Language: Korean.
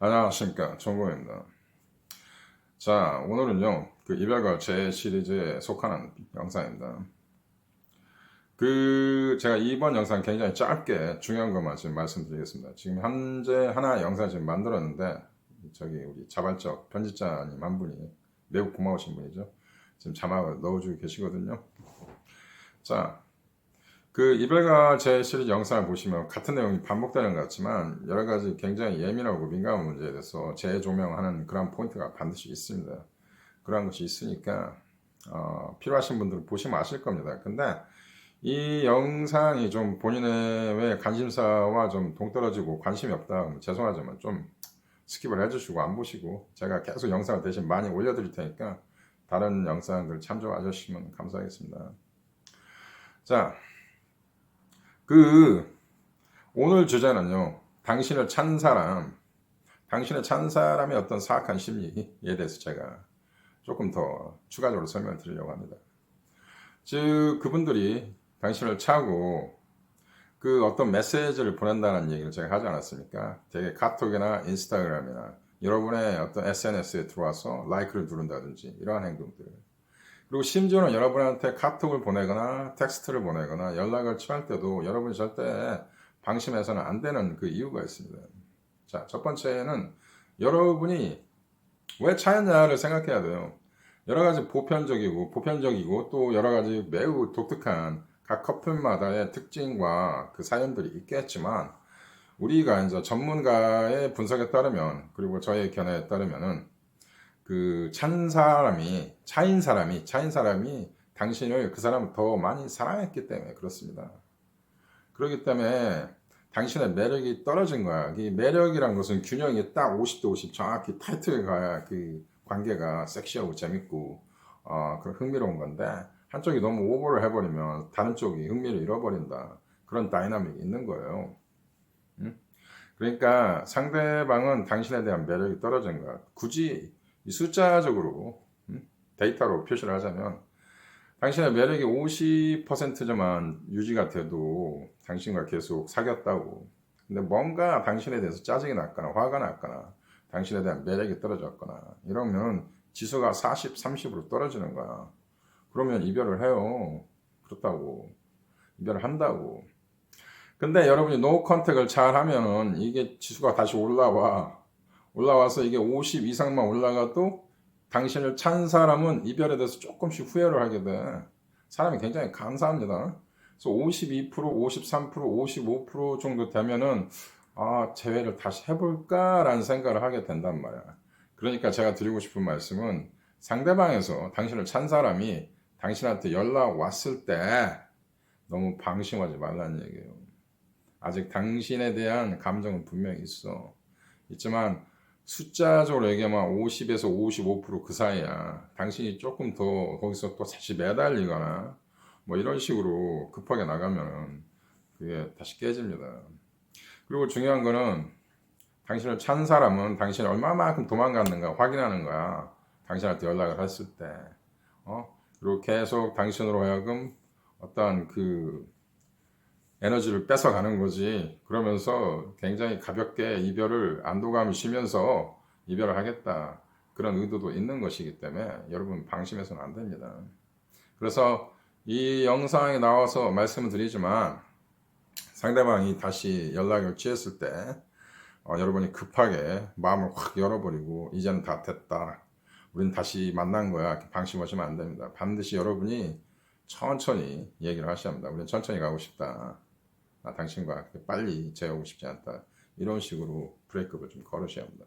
안녕하십니까 정국입니다. 자 오늘은요 그 이별과 제 시리즈에 속하는 영상입니다. 그 제가 이번 영상 굉장히 짧게 중요한 것만 지금 말씀드리겠습니다. 지금 현재 하나 영상 지금 만들었는데 저기 우리 자발적 편집자님 한 분이 매우 고마우신 분이죠. 지금 자막을 넣어주고 계시거든요. 자, 그 이별과 제 시리즈 영상을 보시면 같은 내용이 반복되는 것 같지만 여러 가지 굉장히 예민하고 민감한 문제에 대해서 재조명하는 그런 포인트가 반드시 있습니다. 그런 것이 있으니까 어, 필요하신 분들은 보시면 아실 겁니다. 근데 이 영상이 좀 본인의 왜 관심사와 좀 동떨어지고 관심이 없다 그러면 죄송하지만 좀 스킵을 해주시고 안 보시고 제가 계속 영상을 대신 많이 올려드릴 테니까 다른 영상들 참조해 주시면 감사하겠습니다. 자, 그 오늘 주제는요. 당신을 찬 사람, 당신을 찬 사람의 어떤 사악한 심리에 대해서 제가 조금 더 추가적으로 설명을 드리려고 합니다. 즉 그분들이 당신을 차고 그 어떤 메시지를 보낸다는 얘기를 제가 하지 않았습니까? 되게 카톡이나 인스타그램이나 여러분의 어떤 SNS에 들어와서 라이크를 누른다든지 이러한 행동들. 그리고 심지어는 여러분한테 카톡을 보내거나 텍스트를 보내거나 연락을 취할 때도 여러분이 절대 방심해서는 안 되는 그 이유가 있습니다. 자, 첫 번째는 여러분이 왜 차였냐를 생각해야 돼요. 여러 가지 보편적이고 보편적이고 또 여러 가지 매우 독특한 각 커플마다의 특징과 그 사연들이 있겠지만 우리가 이제 전문가의 분석에 따르면 그리고 저의 견해에 따르면은 그 찬 사람이 차인 사람이 차인 사람이 당신을 그 사람을 더 많이 사랑했기 때문에 그렇습니다. 그렇기 때문에 당신의 매력이 떨어진 거야. 이 매력이란 것은 균형이 딱 50대 50 정확히 타이트에 가야 그 관계가 섹시하고 재밌고 어, 그 흥미로운 건데 한쪽이 너무 오버를 해버리면 다른 쪽이 흥미를 잃어버린다. 그런 다이나믹이 있는 거예요. 응? 그러니까 상대방은 당신에 대한 매력이 떨어진 거야. 굳이 이 숫자적으로 응? 데이터로 표시를 하자면 당신의 매력이 50%만 유지가 돼도 당신과 계속 사귀었다고. 근데 뭔가 당신에 대해서 짜증이 났거나 화가 났거나 당신에 대한 매력이 떨어졌거나 이러면 지수가 40, 30으로 떨어지는 거야. 그러면 이별을 해요. 그렇다고. 이별을 한다고. 근데 여러분이 노 컨택을 잘 하면은 이게 지수가 다시 올라와. 올라와서 이게 50 이상만 올라가도 당신을 찬 사람은 이별에 대해서 조금씩 후회를 하게 돼. 사람이 굉장히 감사합니다. 그래서 52%, 53%, 55% 정도 되면은 아, 재회를 다시 해볼까라는 생각을 하게 된단 말이야. 그러니까 제가 드리고 싶은 말씀은 상대방에서 당신을 찬 사람이 당신한테 연락 왔을 때 너무 방심하지 말라는 얘기예요. 아직 당신에 대한 감정은 분명히 있어. 있지만 숫자적으로 얘기하면 50에서 55%그 사이야. 당신이 조금 더 거기서 또 다시 매달리거나 뭐 이런 식으로 급하게 나가면 그게 다시 깨집니다. 그리고 중요한 거는 당신을 찬 사람은 당신이 얼마만큼 도망갔는가 확인하는 거야. 당신한테 연락을 했을 때. 어? 그리고 계속 당신으로 하여금 어떠한 그 에너지를 뺏어가는 거지. 그러면서 굉장히 가볍게 이별을 안도감을 쉬면서 이별을 하겠다. 그런 의도도 있는 것이기 때문에 여러분 방심해서는 안 됩니다. 그래서 이 영상에 나와서 말씀을 드리지만 상대방이 다시 연락을 취했을 때 어, 여러분이 급하게 마음을 확 열어버리고 이제는 다 됐다. 우린 다시 만난 거야. 방심하시면 안 됩니다. 반드시 여러분이 천천히 얘기를 하셔야 합니다. 우리는 천천히 가고 싶다. 아, 당신과 빨리 재우고 싶지 않다. 이런 식으로 브레이크업을 좀 걸으셔야 합니다.